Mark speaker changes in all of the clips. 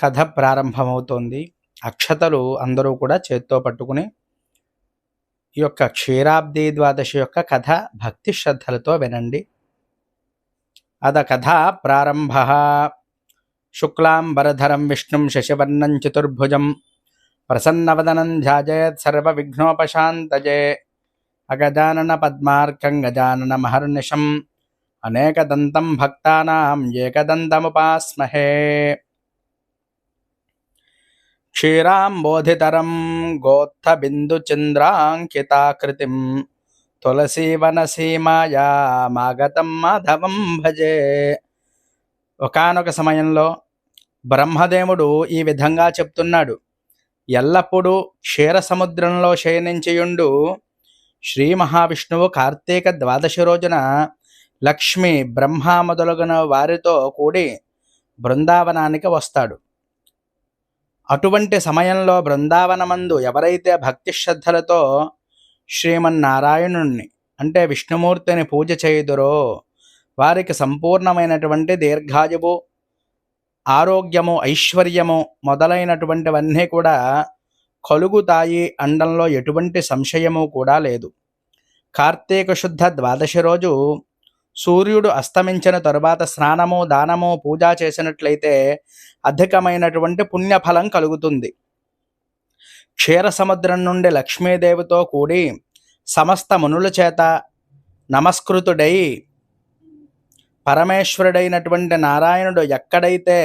Speaker 1: కథ ప్రారంభమవుతోంది. అక్షతలు అందరూ కూడా చేత్తో పట్టుకుని ఈ యొక్క క్షీరాబ్ది ద్వాదశి యొక్క కథ భక్తి శ్రద్ధలతో వినండి. అద కథ ప్రారంభ శుక్లాంబరధరం విష్ణుం శశివర్ణం చతుర్భుజం ప్రసన్నవదనం ధ్యాజయత్ సర్వవిఘ్నోపశాంతజే అగజానన పద్మార్కం గజానన మహర్నిశం అనేకదంతం భక్తానాం ఏకదంతముపాస్మహే క్షీరాంబోధితరం గోత్థబిందుచంద్రాంకితాకృతిం తులసీవనసీమాయామాగతం మాధవం భజే. ఒకానొక సమయంలో బ్రహ్మదేవుడు ఈ విధంగా చెప్తున్నాడు. ఎల్లప్పుడూ క్షీర సముద్రంలో శయనించియుండు శ్రీ మహావిష్ణువు కార్తీక ద్వాదశి రోజున లక్ష్మి బ్రహ్మ మొదలగున వారితో కూడి బృందావనానికి వస్తాడు. అటువంటి సమయంలో బృందావనమందు ఎవరైతే భక్తి శ్రద్ధలతో శ్రీమన్నారాయణుణ్ణి అంటే విష్ణుమూర్తిని పూజ చేయుదురో వారికి సంపూర్ణమైనటువంటి దీర్ఘాయువు ఆరోగ్యము ఐశ్వర్యము మొదలైనటువంటివన్నీ కూడా కలుగుతాయి అండంలో ఎటువంటి సంశయము కూడా లేదు. కార్తీక శుద్ధ ద్వాదశి రోజు సూర్యుడు అస్తమించిన తరువాత స్నానము దానము పూజ చేసినట్లయితే అధికమైనటువంటి పుణ్యఫలం కలుగుతుంది. క్షీర సముద్రం నుండి లక్ష్మీదేవితో కూడి సమస్త మునుల చేత నమస్కృతుడై పరమేశ్వరుడైనటువంటి నారాయణుడు ఎక్కడైతే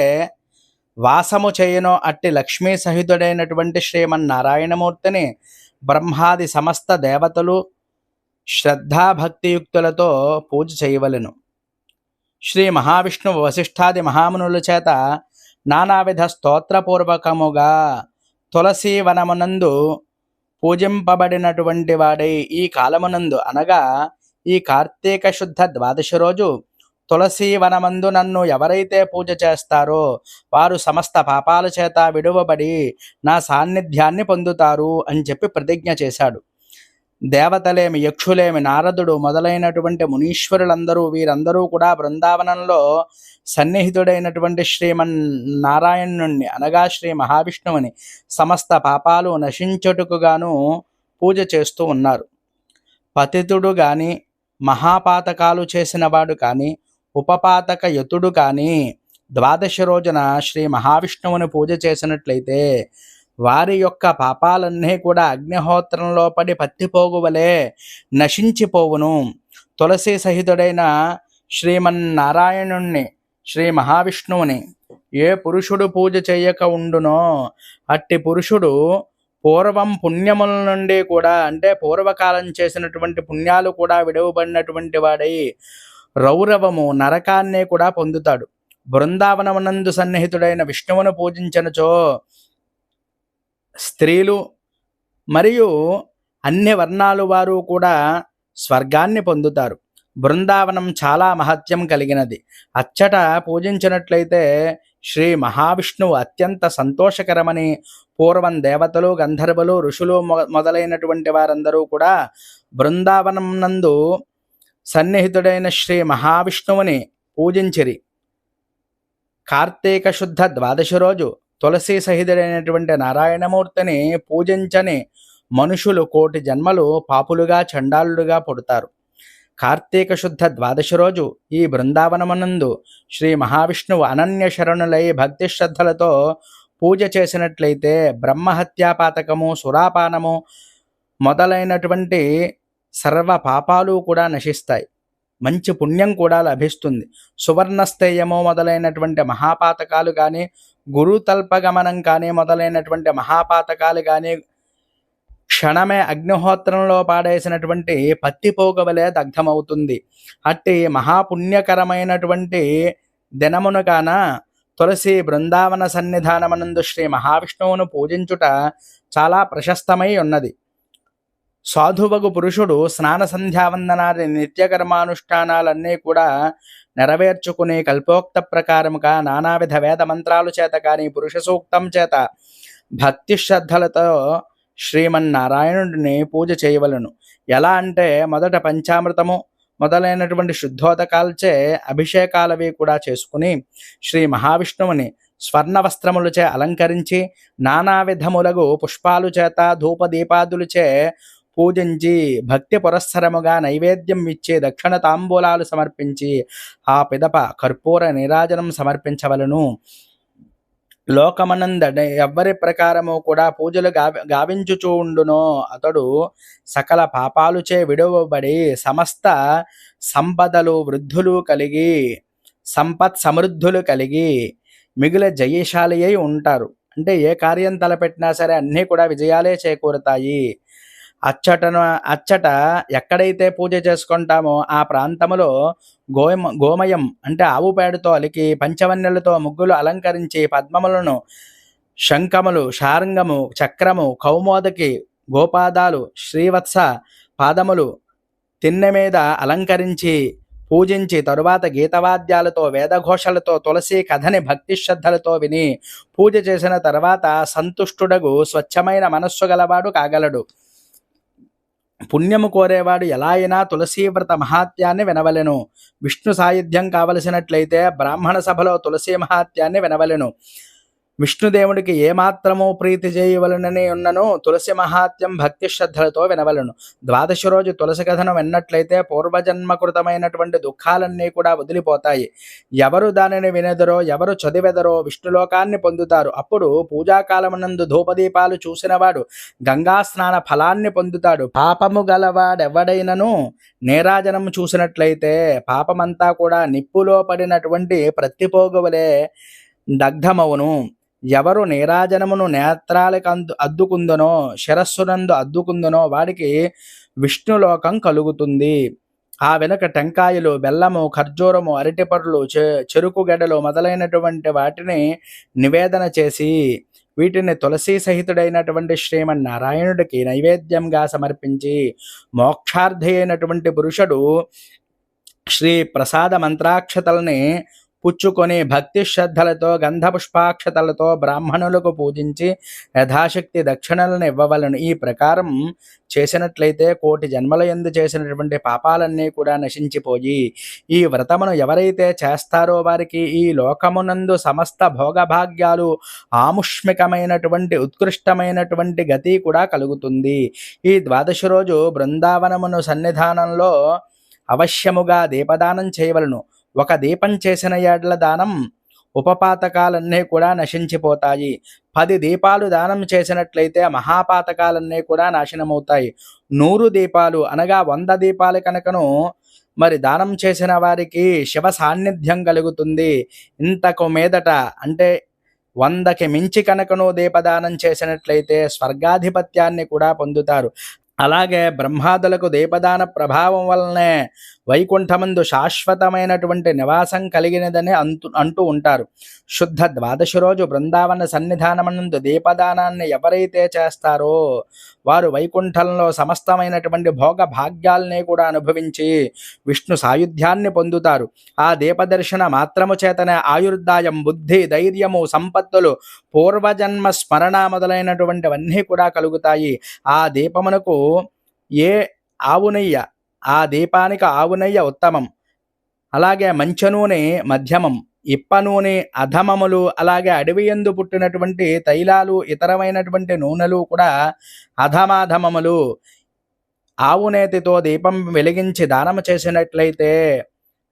Speaker 1: వాసము చేయనో అట్టి లక్ష్మీ సహితుడైనటువంటి శ్రీమన్నారాయణమూర్తిని బ్రహ్మాది సమస్త దేవతలు శ్రద్ధాభక్తియుక్తులతో పూజ చేయవలెను. శ్రీ మహావిష్ణువు వశిష్ఠాది మహామునుల చేత నానావిధ స్తోత్రపూర్వకముగా తులసి వనమునందు పూజింపబడినటువంటి వాడై ఈ కాలమునందు అనగా ఈ కార్తీక శుద్ధ ద్వాదశి రోజు తులసి వనమందు నన్ను ఎవరైతే పూజ చేస్తారో వారు సమస్త పాపాల చేత విడువబడి నా సాన్నిధ్యాన్ని పొందుతారు అని చెప్పి ప్రతిజ్ఞ చేశాడు. దేవతలేమి యక్షులేమి నారదుడు మొదలైనటువంటి మునీశ్వరులందరూ వీరందరూ కూడా బృందావనంలో సన్నిహితుడైనటువంటి శ్రీమన్ నారాయణుణ్ణి అనగా శ్రీ మహావిష్ణువుని సమస్త పాపాలు నశించుటకుగాను పూజ చేస్తూ ఉన్నారు. పతితుడు కానీ మహాపాతకాలు చేసినవాడు కానీ ఉపపాతక యతుడు కానీ ద్వాదశి రోజున శ్రీ మహావిష్ణువుని పూజ చేసినట్లయితే వారి యొక్క పాపాలన్నీ కూడా అగ్నిహోత్రంలో పడి పత్తిపోగువలే నశించిపోవును. తులసి సహితుడైన శ్రీమన్నారాయణుణ్ణి శ్రీ మహావిష్ణువుని ఏ పురుషుడు పూజ చేయక ఉండునో అట్టి పురుషుడు పూర్వం పుణ్యముల నుండి కూడా అంటే పూర్వకాలం చేసినటువంటి పుణ్యాలు కూడా విడవబడినటువంటి వాడై రౌరవము నరకాన్నే కూడా పొందుతాడు. బృందావనమునందు సన్నిహితుడైన విష్ణువును పూజించనుచో స్త్రీలు మరియు అన్ని వర్ణాలు వారు కూడా స్వర్గాన్ని పొందుతారు. బృందావనం చాలా మహత్యం కలిగినది. అచ్చట పూజించినట్లయితే శ్రీ మహావిష్ణువు అత్యంత సంతోషకరమని పూర్వం దేవతలు గంధర్వులు ఋషులు మొ- మొదలైనటువంటి వారందరూ కూడా బృందావనం నందు సన్నిహితుడైన శ్రీ మహావిష్ణువుని పూజించిరి. కార్తీక శుద్ధ ద్వాదశి రోజు తులసి సహితుడైనటువంటి నారాయణమూర్తిని పూజించని మనుషులు కోటి జన్మలు పాపులుగా చండాలుడుగా పుడతారు. కార్తీక శుద్ధ ద్వాదశి రోజు ఈ బృందావనమునందు శ్రీ మహావిష్ణువు అనన్య శరణులై భక్తి శ్రద్ధలతో పూజ చేసినట్లయితే బ్రహ్మహత్యాపాతకము సురాపానము మొదలైనటువంటి సర్వ పాపాలు కూడా నశిస్తాయి. మంచి పుణ్యం కూడా లభిస్తుంది. సువర్ణస్థేయము మొదలైనటువంటి మహాపాతకాలు కానీ గురుతల్పగమనం కానీ మొదలైనటువంటి మహాపాతకాలు కానీ క్షణమే అగ్నిహోత్రంలో పాడేసినటువంటి పత్తి పోగవలే దగ్ధమవుతుంది. అట్టి మహాపుణ్యకరమైనటువంటి దినమును కాన తులసి బృందావన సన్నిధానమనందు శ్రీ మహావిష్ణువును పూజించుట చాలా ప్రశస్తమై ఉన్నది. సాధువగు పురుషుడు స్నాన సంధ్యావందనాది నిత్యకర్మానుష్ఠానాలన్నీ కూడా నెరవేర్చుకుని కల్పోక్త ప్రకారముగా నానావిధ వేద మంత్రాలు చేత కానీ పురుష సూక్తం చేత భక్తి శ్రద్ధలతో శ్రీమన్నారాయణుడిని పూజ చేయవలను. ఎలా అంటే మొదట పంచామృతము మొదలైనటువంటి శుద్ధోదకాలచే అభిషేకాలవి కూడా చేసుకుని శ్రీ మహావిష్ణువుని స్వర్ణ వస్త్రములచే అలంకరించి నానా విధములగు పుష్పాలు చేత ధూపదీపాదులచే పూజించి భక్తి పురస్సరముగా నైవేద్యం ఇచ్చే దక్షిణ తాంబూలాలు సమర్పించి ఆ పిదప కర్పూర నిరాజనం సమర్పించవలను. లోకమనంద ఎవ్వరి ప్రకారము కూడా పూజలు గావి గావించుచూ ఉండునో అతడు సకల పాపాలుచే విడువబడి సమస్త సంపదలు వృద్ధులు కలిగి సంపత్ సమృద్ధులు కలిగి మిగుల జయశాలి అయి ఉంటారు. అంటే ఏ కార్యం తలపెట్టినా సరే అన్నీ కూడా విజయాలే చేకూరుతాయి. అచ్చటను అచ్చట ఎక్కడైతే పూజ చేసుకుంటామో ఆ ప్రాంతములో గోమ గోమయం అంటే ఆవు పేడతో అలికి పంచవన్నెలతో ముగ్గులు అలంకరించి పద్మములను శంఖములు శారంగము చక్రము కౌమోదకి గోపాదాలు శ్రీవత్స పాదములు తిన్నె మీద అలంకరించి పూజించి తరువాత గీతవాద్యాలతో వేదఘోషలతో తులసి కథని భక్తి శ్రద్ధలతో విని పూజ చేసిన తర్వాత సంతుష్టుడగు స్వచ్ఛమైన మనస్సు గలవాడు కాగలడు. పుణ్యము కోరేవాడు ఎలా అయినా తులసీవ్రత మహాత్యాన్ని వినవలెను. విష్ణు సాయుధ్యం కావలసినట్లయితే బ్రాహ్మణ సభలో తులసీ మహాత్యాన్ని వినవలెను. విష్ణుదేవుడికి ఏమాత్రము ప్రీతి చేయవలనని ఉన్నను తులసి మహాత్యం భక్తి శ్రద్ధలతో వినవలను. ద్వాదశి రోజు తులసి కథను విన్నట్లయితే పూర్వజన్మకృతమైనటువంటి దుఃఖాలన్నీ కూడా వదిలిపోతాయి. ఎవరు దానిని వినెదరో ఎవరు చదివెదరో విష్ణులోకాన్ని పొందుతారు. అప్పుడు పూజాకాలమునందు ధూపదీపాలు చూసినవాడు గంగా స్నాన ఫలాన్ని పొందుతాడు. పాపము గలవాడెవడైనను నేరాజనం చూసినట్లయితే పాపమంతా కూడా నిప్పులో పడినటువంటి ప్రతిపోగవలే దగ్ధమవును. ఎవరు నీరాజనమును నేత్రాలకు అద్దుకుందనో శిరస్సునందు అద్దుకుందనో వాడికి విష్ణులోకం కలుగుతుంది. ఆ వెనుక టెంకాయలు బెల్లము ఖర్జూరము అరటిపరులు చె చెరుకు గడలు మొదలైనటువంటి వాటిని నివేదన చేసి వీటిని తులసి సహితుడైనటువంటి శ్రీమన్నారాయణుడికి నైవేద్యంగా సమర్పించి మోక్షార్థి అయినటువంటి పురుషుడు శ్రీ ప్రసాద మంత్రాక్షతల్ని పుచ్చుకొని భక్తి శ్రద్ధలతో గంధ పుష్పాక్షతలతో బ్రాహ్మణులకు పూజించి యథాశక్తి దక్షిణలను ఇవ్వవలను. ఈ ప్రకారం చేసినట్లయితే కోటి జన్మల ఎందు చేసినటువంటి పాపాలన్నీ కూడా నశించిపోయి ఈ వ్రతమును ఎవరైతే చేస్తారో వారికి ఈ లోకమునందు సమస్త భోగభాగ్యాలు ఆముష్మికమైనటువంటి ఉత్కృష్టమైనటువంటి గతి కూడా కలుగుతుంది. ఈ ద్వాదశి రోజు బృందావనమును సన్నిధానంలో అవశ్యముగా దీపదానం చేయవలను. ఒక దీపం చేసిన ఏడ్ల దానం ఉపపాతకాలన్నీ కూడా నశించిపోతాయి. పది దీపాలు దానం చేసినట్లయితే మహాపాతకాలన్నీ కూడా నాశనమవుతాయి. నూరు దీపాలు అనగా వంద దీపాలు కనుకను మరి దానం చేసిన వారికి శివ సాన్నిధ్యం కలుగుతుంది. ఇంతకు మీదట అంటే వందకి మించి కనుకను దీపదానం చేసినట్లయితే స్వర్గాధిపత్యాన్ని కూడా పొందుతారు. అలాగే బ్రహ్మాదులకు దీపదాన ప్రభావం వలనే వైకుంఠమందు శాశ్వతమైనటువంటి నివాసం కలిగినదని అంటు అంటూ ఉంటారు. శుద్ధ ద్వాదశి రోజు బృందావన సన్నిధానమునందు దీపదానాన్ని ఎవరైతే చేస్తారో వారు వైకుంఠంలో సమస్తమైనటువంటి భోగ భాగ్యాల్ని కూడా అనుభవించి విష్ణు సాయుధ్యాన్ని పొందుతారు. ఆ దీపదర్శన మాత్రము చేతనే ఆయుర్దాయం బుద్ధి ధైర్యము సంపత్తులు పూర్వజన్మ స్మరణ మొదలైనటువంటివన్నీ కూడా కలుగుతాయి. ఆ దీపమునకు ఏ ఆవు నెయ్య ఆ దీపానికి ఆవునయ్య ఉత్తమం. అలాగే మంచ నూనె మధ్యమం. ఇప్ప నూనె అధమములు అలాగే అడవి ఎందు పుట్టినటువంటి తైలాలు ఇతరమైనటువంటి నూనెలు కూడా అధమాధమములు. ఆవునేతితో దీపం వెలిగించి దానము చేసినట్లయితే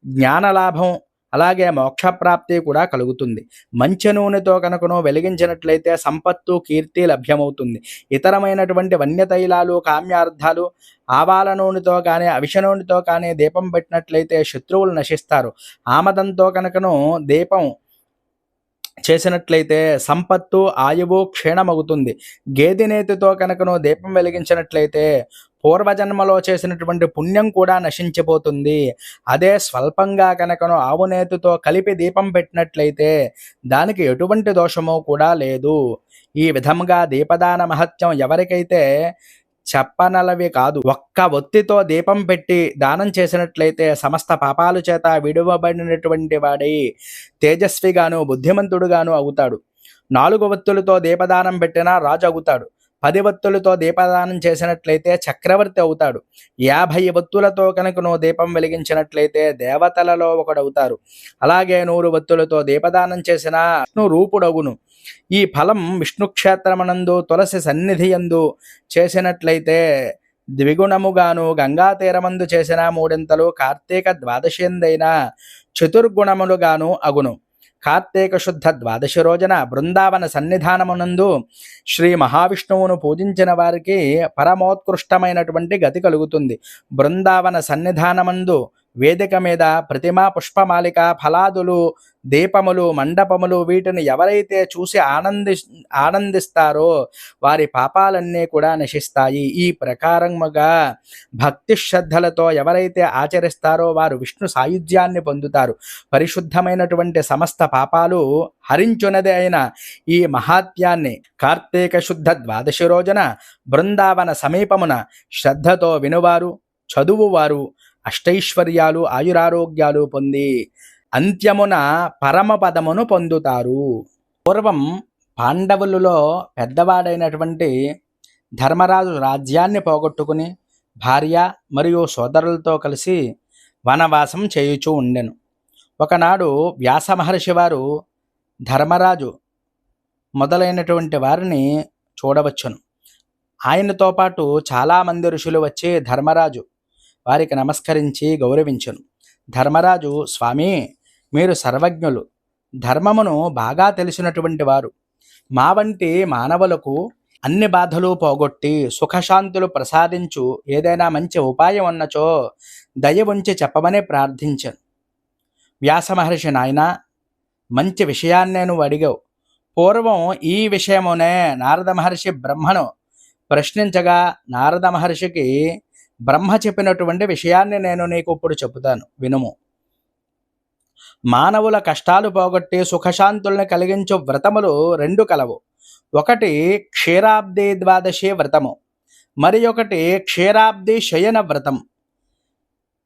Speaker 1: జ్ఞానలాభం అలాగే మోక్షప్రాప్తి కూడా కలుగుతుంది. మంచి నూనెతో కనుకను వెలిగించినట్లయితే సంపత్తు కీర్తి లభ్యమవుతుంది. ఇతరమైనటువంటి వన్యతైలాలు కామ్యార్థాలు ఆవాల నూనెతో కానీ అవిష నూనెతో కానీ దీపం పెట్టినట్లయితే శత్రువులు నశిస్తారు. ఆమదంతో కనుకను దీపం చేసినట్లయితే సంపత్తు ఆయువు క్షీణమవుతుంది గేదినేతితో కనుకను దీపం వెలిగించినట్లయితే పూర్వజన్మలో చేసినటువంటి పుణ్యం కూడా నశించిపోతుంది. అదే స్వల్పంగా కనుకను ఆవు నేతితో కలిపి దీపం పెట్టినట్లయితే దానికి ఎటువంటి దోషము కూడా లేదు. ఈ విధంగా దీపదాన మహత్యం ఎవరికైతే చెప్పనలవి కాదు. ఒక్క ఒత్తితో దీపం పెట్టి దానం చేసినట్లయితే సమస్త పాపాలు చేత విడువబడినటువంటి వాడై తేజస్విగాను బుద్ధిమంతుడుగాను అవుతాడు. నాలుగు ఒత్తులతో దీపదానం పెట్టినా రాజు అవుతాడు. పది వత్తులతో దీపదానం చేసినట్లయితే చక్రవర్తి అవుతాడు. యాభై వత్తులతో కనుక నువ్వు దీపం వెలిగించినట్లయితే దేవతలలో ఒకడవుతారు. అలాగే నూరు వత్తులతో దీపదానం చేసిన విష్ణు రూపుడగును. ఈ ఫలం విష్ణుక్షేత్రమనందు తులసి సన్నిధి యందు చేసినట్లయితే ద్విగుణముగాను గంగా తీరమందు చేసిన మూడింతలు కార్తీక ద్వాదశిందైన చతుర్గుణములుగాను అగును. కార్తీక శుద్ధ ద్వాదశి రోజున బృందావన సన్నిధానమునందు శ్రీ మహావిష్ణువును పూజించిన వారికి పరమోత్కృష్టమైనటువంటి గతి కలుగుతుంది. బృందావన సన్నిధానమందు వేదిక మీద ప్రతిమా పుష్పమాలిక ఫలాదులు దీపములు మండపములు వీటిని ఎవరైతే చూసి ఆనంది ఆనందిస్తారో వారి పాపాలన్నీ కూడా నశిస్తాయి. ఈ ప్రకారముగా భక్తి శ్రద్ధలతో ఎవరైతే ఆచరిస్తారో వారు విష్ణు సాయుధ్యాన్ని పొందుతారు. పరిశుద్ధమైనటువంటి సమస్త పాపాలు హరించునది అయిన ఈ మహాత్యాన్ని కార్తీక శుద్ధ ద్వాదశి రోజున బృందావన సమీపమున శ్రద్ధతో వినువారు చదువువారు అష్టైశ్వర్యాలు ఆయురారోగ్యాలు పొంది అంత్యమున పరమపదమును పొందుతారు. పూర్వం పాండవులలో పెద్దవాడైనటువంటి ధర్మరాజు రాజ్యాన్ని పోగొట్టుకుని భార్య మరియు సోదరులతో కలిసి వనవాసం చేయుచూ ఉండెను. ఒకనాడు వ్యాస మహర్షి వారు ధర్మరాజు మొదలైనటువంటి వారిని చూడవచ్చును. ఆయనతో పాటు చాలామంది ఋషులు వచ్చి ధర్మరాజు వారికి నమస్కరించి గౌరవించను. ధర్మరాజు స్వామి మీరు సర్వజ్ఞులు. ధర్మమును బాగా తెలిసినటువంటి వారు. మా వంటి మానవులకు అన్ని బాధలు పోగొట్టి సుఖశాంతులు ప్రసాదించు ఏదైనా మంచి ఉపాయం ఉన్నచో దయ ఉంచి చెప్పమని ప్రార్థించాను. వ్యాస మహర్షి నాయన మంచి విషయాన్ని నువ్వు అడిగావు. పూర్వం ఈ విషయమునే నారద మహర్షి బ్రహ్మను ప్రశ్నించగా నారద మహర్షికి బ్రహ్మ చెప్పినటువంటి విషయాన్ని నేను నీకు ఇప్పుడు చెబుతాను. వినుము. మానవుల కష్టాలు పోగొట్టి సుఖశాంతుల్ని కలిగించు వ్రతములు రెండు కలవు. ఒకటి క్షీరాబ్ది ద్వాదశి వ్రతము. మరి ఒకటి క్షీరాబ్ది శయన వ్రతం.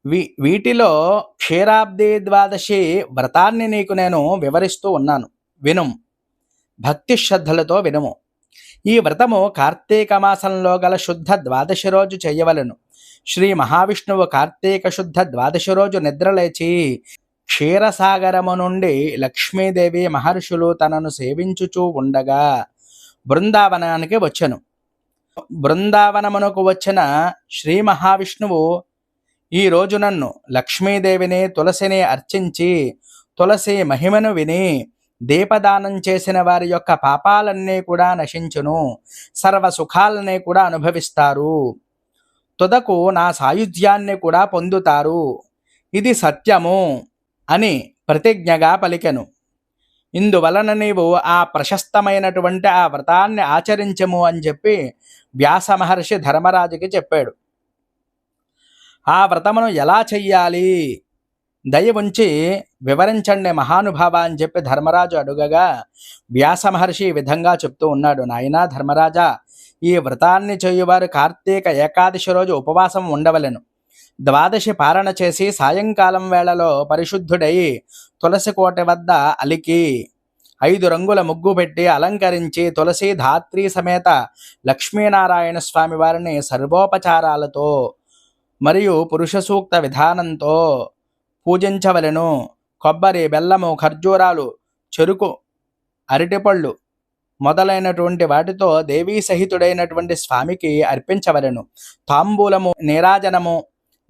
Speaker 1: వీ వీటిలో క్షీరాబ్ది ద్వాదశి వ్రతాన్ని నీకు నేను వివరిస్తూ ఉన్నాను. వినుము. భక్తి శ్రద్ధలతో వినుము. ఈ వ్రతము కార్తీక మాసంలో గల శుద్ధ ద్వాదశి రోజు చేయవలను. శ్రీ మహావిష్ణువు కార్తీక శుద్ధ ద్వాదశి రోజు నిద్రలేచి క్షీరసాగరము నుండి లక్ష్మీదేవి మహర్షులు తనను సేవించుచూ ఉండగా బృందావనానికి వచ్చెను. బృందావనమునకు వచ్చిన శ్రీ మహావిష్ణువు ఈ రోజు నన్ను లక్ష్మీదేవిని తులసిని అర్చించి తులసి మహిమను విని దీపదానం చేసిన వారి యొక్క పాపాలన్నీ కూడా నశించును. సర్వ సుఖాలని కూడా అనుభవిస్తారు. తుదకు నా సాయుధ్యాన్ని కూడా పొందుతారు. ఇది సత్యము అని ప్రతిజ్ఞగా పలికెను. ఇందువలన నీవు ఆ ప్రశస్తమైనటువంటి ఆ వ్రతాన్ని ఆచరించము అని చెప్పి వ్యాస మహర్షి ధర్మరాజుకి చెప్పాడు. ఆ వ్రతమును ఎలా చెయ్యాలి? దయ ఉంచి వివరించండి మహానుభావ అని చెప్పి ధర్మరాజు అడుగగా వ్యాస మహర్షి ఈ విధంగా చెప్తూ ఉన్నాడు. నాయనా ధర్మరాజా ఈ వ్రతాన్ని చేయువారు కార్తీక ఏకాదశి రోజు ఉపవాసం ఉండవలెను. ద్వాదశి పాలన చేసి సాయంకాలం వేళలో పరిశుద్ధుడై తులసి కోట వద్ద అలికి ఐదు రంగుల ముగ్గు పెట్టి అలంకరించి తులసి ధాత్రి సమేత లక్ష్మీనారాయణ స్వామి వారిని సర్వోపచారాలతో మరియు పురుష సూక్త విధానంతో పూజించవలెను. కొబ్బరి బెల్లము ఖర్జూరాలు చెరుకు అరటిపళ్ళు మొదలైనటువంటి వాటితో దేవీ సహితుడైనటువంటి స్వామికి అర్పించవలను. తాంబూలము నీరాజనము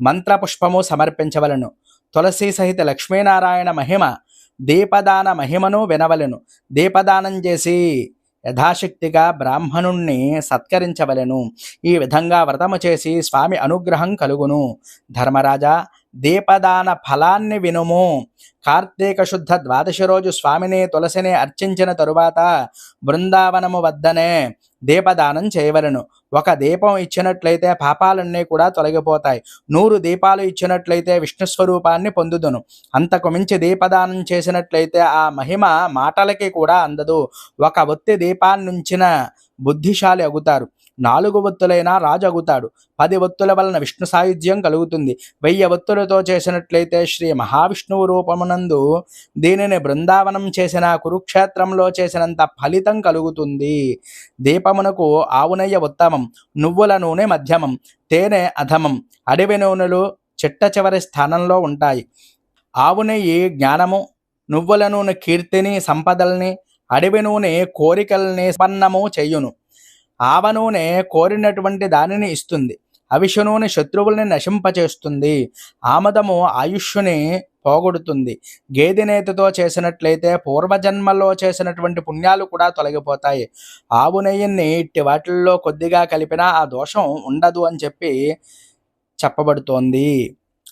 Speaker 1: మంత్రపుష్పము సమర్పించవలను. తులసి సహిత లక్ష్మీనారాయణ మహిమ దీపదాన మహిమను వినవలెను. దీపదానం చేసి యథాశక్తిగా బ్రాహ్మణుణ్ణి సత్కరించవలెను. ఈ విధంగా వ్రతము చేసి స్వామి అనుగ్రహం కలుగును. ధర్మరాజా దీపదాన ఫలాన్ని వినుము. కార్తీక శుద్ధ ద్వాదశి రోజు స్వామిని తులసిని అర్చించిన తరువాత బృందావనము వద్దనే దీపదానం చేయవలను. ఒక దీపం ఇచ్చినట్లయితే పాపాలన్నీ కూడా తొలగిపోతాయి. నూరు దీపాలు ఇచ్చినట్లయితే విష్ణు స్వరూపాన్ని పొందుదును. అంతకు మించి దీపదానం చేసినట్లయితే ఆ మహిమ మాటలకి కూడా అందదు. ఒక ఒత్తి దీపాన్నించిన బుద్ధిశాలి అగుతారు నాలుగు ఒత్తులైనా రాజగుతాడు. పది ఒత్తుల వలన విష్ణు సాయుధ్యం కలుగుతుంది. వెయ్యి ఒత్తులతో చేసినట్లయితే శ్రీ మహావిష్ణువు రూపమునందు దీనిని బృందావనం చేసిన కురుక్షేత్రంలో చేసినంత ఫలితం కలుగుతుంది. దీపమునకు ఆవునయ్య ఉత్తమం నువ్వుల నూనె మధ్యమం తేనె అధమం అడవి నూనెలు చిట్ట చివరి స్థానంలో ఉంటాయి. ఆవు నెయ్యి జ్ఞానము నువ్వుల నూనె కీర్తిని సంపదల్ని అడవి నూనె కోరికల్ని స్పన్నము చెయ్యును ఆవ నూనె కోరినటువంటి దానిని ఇస్తుంది. అవిషనూనె శత్రువుల్ని నశింపచేస్తుంది. ఆమదము ఆయుష్యుని పోగొడుతుంది. గేదెనేతితో చేసినట్లయితే పూర్వజన్మలో చేసినటువంటి పుణ్యాలు కూడా తొలగిపోతాయి. ఆవు నెయ్యిని ఇట్టి వాటిల్లో కొద్దిగా కలిపినా ఆ దోషం ఉండదు అని చెప్పి చెప్పబడుతోంది.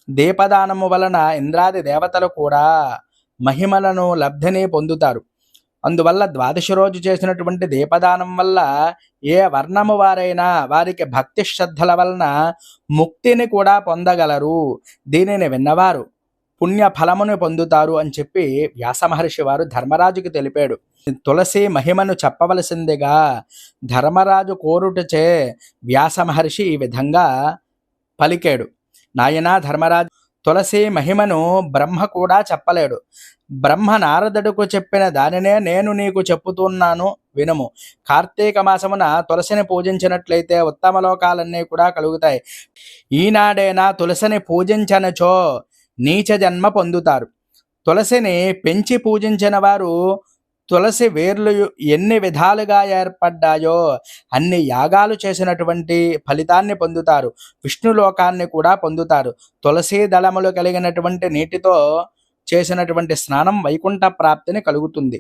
Speaker 1: దీపదానము వలన ఇంద్రాది దేవతలు కూడా మహిమలను లబ్ధిని పొందుతారు. అందువల్ల ద్వాదశి రోజు చేసినటువంటి దీపదానం వల్ల ఏ వర్ణము వారైనా వారికి భక్తి శ్రద్ధల వలన ముక్తిని కూడా పొందగలరు. దీనిని విన్నవారు. పుణ్య ఫలమును పొందుతారు అని చెప్పి వ్యాసమహర్షి వారు ధర్మరాజుకి తెలిపాడు. తులసి మహిమను చెప్పవలసిందిగా ధర్మరాజు కోరుటచే వ్యాసమహర్షి ఈ విధంగా పలికాడు. నాయనా ధర్మరాజు తులసి మహిమను బ్రహ్మ కూడా చెప్పలేడు. బ్రహ్మ నారదుడుకు చెప్పిన దానినే నేను నీకు చెప్పుతున్నాను వినుము. కార్తీక మాసమున తులసిని పూజించినట్లయితే ఉత్తమ లోకాలన్నీ కూడా కలుగుతాయి. ఈనాడైనా తులసిని పూజించనచో నీచ జన్మ పొందుతారు. తులసిని పెంచి పూజించిన వారు తులసి వేర్లు ఎన్ని విధాలుగా ఏర్పడ్డాయో అన్ని యాగాలు చేసినటువంటి ఫలితాన్ని పొందుతారు. విష్ణు లోకాన్ని కూడా పొందుతారు. తులసి దళములు కలిగినటువంటి నీటితో చేసినటువంటి స్నానం వైకుంఠ ప్రాప్తిని కలుగుతుంది.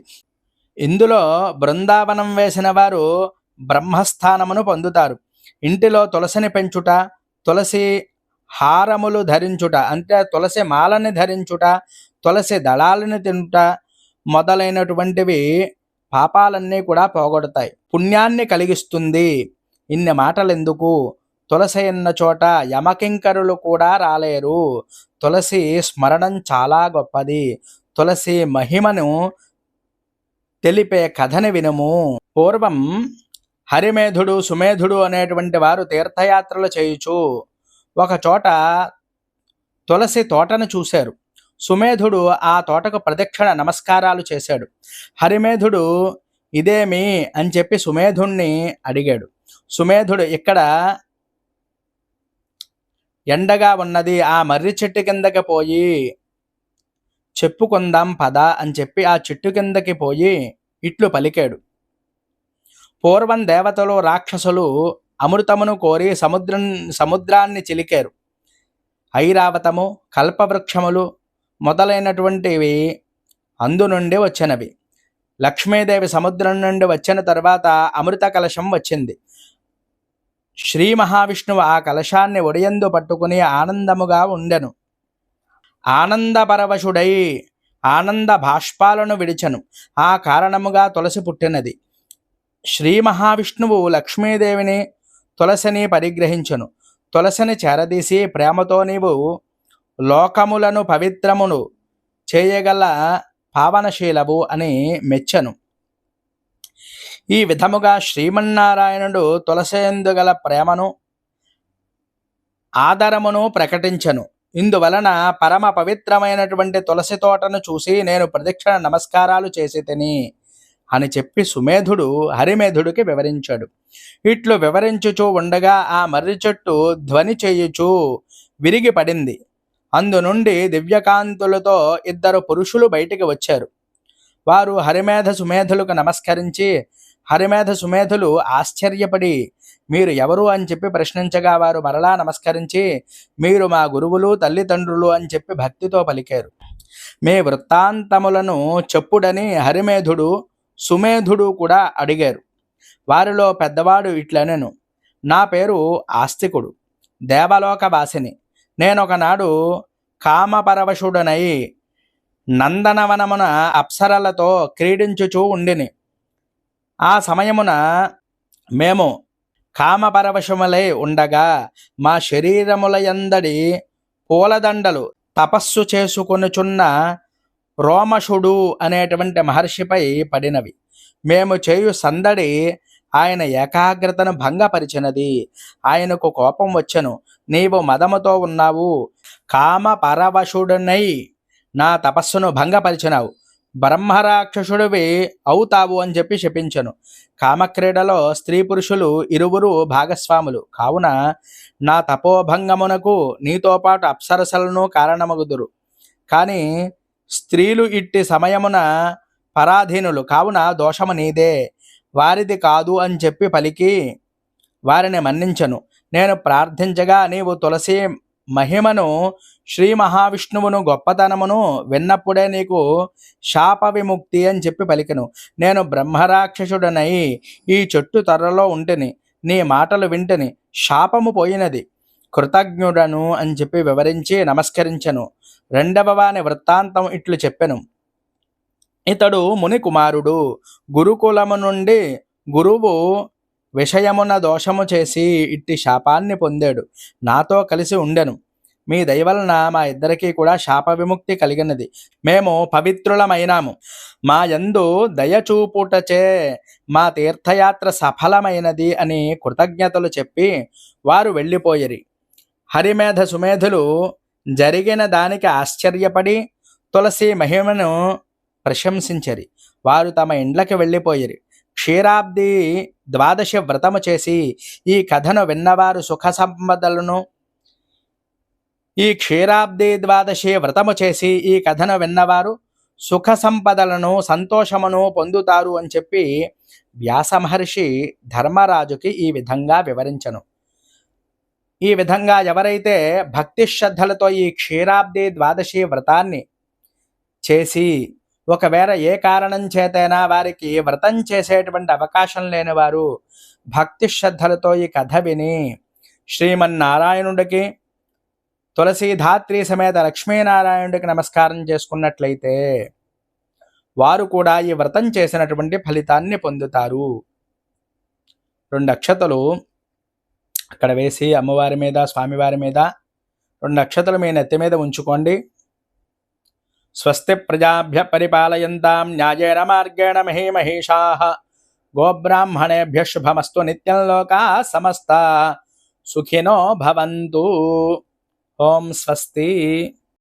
Speaker 1: ఇందులో బృందావనం వేసిన వారు బ్రహ్మస్థానమును పొందుతారు. ఇంటిలో తులసిని పెంచుట తులసి హారములు ధరించుట అంటే తులసి మాలని ధరించుట తులసి దళాలను తినుట మొదలైనటువంటివి పాపాలన్నీ కూడా పోగొడతాయి. పుణ్యాన్ని కలిగిస్తుంది. ఇన్ని మాటలు ఎందుకు తులసి ఉన్న చోట యమకింకరులు కూడా రాలేరు. తులసి స్మరణం చాలా గొప్పది. తులసి మహిమను తెలిపే కథని వినుము. పూర్వం హరిమేధుడు సుమేధుడు అనేటువంటి వారు తీర్థయాత్రలు చేయుచు ఒక చోట తులసి తోటను చూశారు. సుమేధుడు ఆ తోటకు ప్రదక్షిణ నమస్కారాలు చేశాడు. హరిమేధుడు ఇదేమి? అని చెప్పి సుమేధుణ్ణి అడిగాడు. సుమేధుడు ఇక్కడ ఎండగా ఉన్నది ఆ మర్రి చెట్టు కిందకి పోయి చెప్పుకుందాం పద అని చెప్పి ఆ చెట్టు కిందకి పోయి ఇట్లు పలికాడు. పూర్వం దేవతలు రాక్షసులు అమృతమును కోరి సముద్రం సముద్రాన్ని చిలికారు. ఐరావతము కల్పవృక్షములు మొదలైనటువంటివి అందు నుండి వచ్చినవి. లక్ష్మీదేవి సముద్రం నుండి వచ్చిన తర్వాత అమృత కలశం వచ్చింది. శ్రీ మహావిష్ణువు ఆ కలశాన్ని ఒడియందు పట్టుకుని ఆనందముగా ఉండెను. ఆనందపరవశుడై ఆనంద భాష్పాలను విడిచెను. ఆ కారణముగా తులసి పుట్టినది. శ్రీ మహావిష్ణువు లక్ష్మీదేవిని తులసిని పరిగ్రహించను. తులసిని చేరదీసి ప్రేమతో నీవు లోకములను పవిత్రమును చేయగల పావనశీలవు అని మెచ్చను. ఈ విధముగా శ్రీమన్నారాయణుడు తులసేందు గల ప్రేమను ఆదరమును ప్రకటించను. ఇందువలన పరమ పవిత్రమైనటువంటి తులసి తోటను చూసి నేను ప్రదక్షిణ నమస్కారాలు చేసి తిని అని చెప్పి సుమేధుడు హరిమేధుడికి వివరించాడు. ఇట్లు వివరించుచూ ఉండగా ఆ మర్రి చెట్టు ధ్వని చేయుచూ విరిగి పడింది అందు నుండి దివ్యకాంతులతో ఇద్దరు పురుషులు బయటికి వచ్చారు. వారు హరిమేధ సుమేధులకు నమస్కరించి హరిమేధ సుమేధులు ఆశ్చర్యపడి మీరు ఎవరు అని చెప్పి ప్రశ్నించగా వారు మరలా నమస్కరించి మీరు మా గురువులు తల్లిదండ్రులు అని చెప్పి భక్తితో పలికారు. మీ వృత్తాంతములను చెప్పుడని హరిమేధుడు సుమేధుడు కూడా అడిగారు. వారిలో పెద్దవాడు ఇట్లనెను. నా పేరు ఆస్తికుడు దేవలోక వాసిని నేనొకనాడు కామపరవశుడనై నందనవనమున అప్సరలతో క్రీడించుచూ ఉండిని. ఆ సమయమున మేము కామపరవశములై ఉండగా మా శరీరములయందడి పూలదండలు తపస్సు చేసుకొనుచున్న రోమషుడు అనేటువంటి మహర్షిపై పడినవి. మేము చేయు సందడి ఆయన ఏకాగ్రతను భంగపరిచినది. ఆయనకు కోపం వచ్చెను. నీవు మదముతో ఉన్నావు. కామ పరవశుడునై నా తపస్సును భంగపరిచినావు. బ్రహ్మరాక్షసుడివి అవుతావు అని చెప్పి శపించను కామక్రీడలో స్త్రీ పురుషులు ఇరువురు భాగస్వాములు. కావున నా తపోభంగమునకు నీతో పాటు అప్సరసలను కారణమగుదురు. కానీ స్త్రీలు ఇట్టి సమయమున పరాధీనులు. కావున దోషము నీదే. వారిది కాదు అని చెప్పి పలికి వారిని మన్నించను. నేను ప్రార్థించగా నీవు తులసి మహిమను శ్రీ మహావిష్ణువును గొప్పతనమును విన్నప్పుడే నీకు శాప విముక్తి అని చెప్పి పలికెను. నేను బ్రహ్మరాక్షసుడనై ఈ చెట్టు తర్రలో ఉంటిని నీ మాటలు వింటని శాపము పోయినది. కృతజ్ఞుడను అని చెప్పి వివరించి నమస్కరించను. రెండవ వాని వృత్తాంతం ఇట్లు చెప్పెను. ఇతడు ముని కుమారుడు గురుకులము నుండి గురువు విషయమున దోషము చేసి ఇట్టి శాపాన్ని పొందాడు. నాతో కలిసి ఉండెను. మీ దయవలన మా ఇద్దరికీ కూడా శాప విముక్తి కలిగినది. మేము పవిత్రులమైనాము. మా యందు దయచూపుటచే మా తీర్థయాత్ర సఫలమైనది అని కృతజ్ఞతలు చెప్పి వారు వెళ్ళిపోయిరి. హరిమేధ సుమేధులు జరిగిన దానికి ఆశ్చర్యపడి తులసి మహిమను ప్రశంసించరి. వారు తమ ఇండ్లకి వెళ్ళిపోయిరి. క్షీరాబ్ది ద్వాదశ వ్రతము చేసి ఈ కథను విన్నవారు సుఖ సంపదలను ఈ క్షీరాబ్ది ద్వాదశి వ్రతము చేసి ఈ కథను విన్నవారు సుఖ సంపదలను సంతోషమును పొందుతారు అని చెప్పి వ్యాస మహర్షి ధర్మరాజుకి ఈ విధంగా వివరించను. ఈ విధంగా ఎవరైతే భక్తి శ్రద్ధలతో ఈ క్షీరాబ్ది ద్వాదశి వ్రతాన్ని చేసి ఒకవేళ ఏ కారణం చేతైనా వారికి వ్రతం చేసేటువంటి అవకాశం లేనివారు భక్తి శ్రద్ధలతో ఈ కథ విని శ్రీమన్నారాయణుడికి తులసీధాత్రి సమేత లక్ష్మీనారాయణుడికి నమస్కారం చేసుకున్నట్లయితే వారు కూడా ఈ వ్రతం చేసినటువంటి ఫలితాన్ని పొందుతారు. రెండు అక్షతలు అక్కడ వేసి అమ్మవారి మీద స్వామివారి మీద రెండు అక్షతలు మీ నెత్తి మీద ఉంచుకోండి. स्वस्ति प्रजाभ्य परिपालयन्तां न्यायेन मार्गेण महे महेशाः। गोब्राह्मणेभ्य शुभमस्तु नित्यं समस्ता। सुखिनो भवन्तु। ओम स्वस्ति।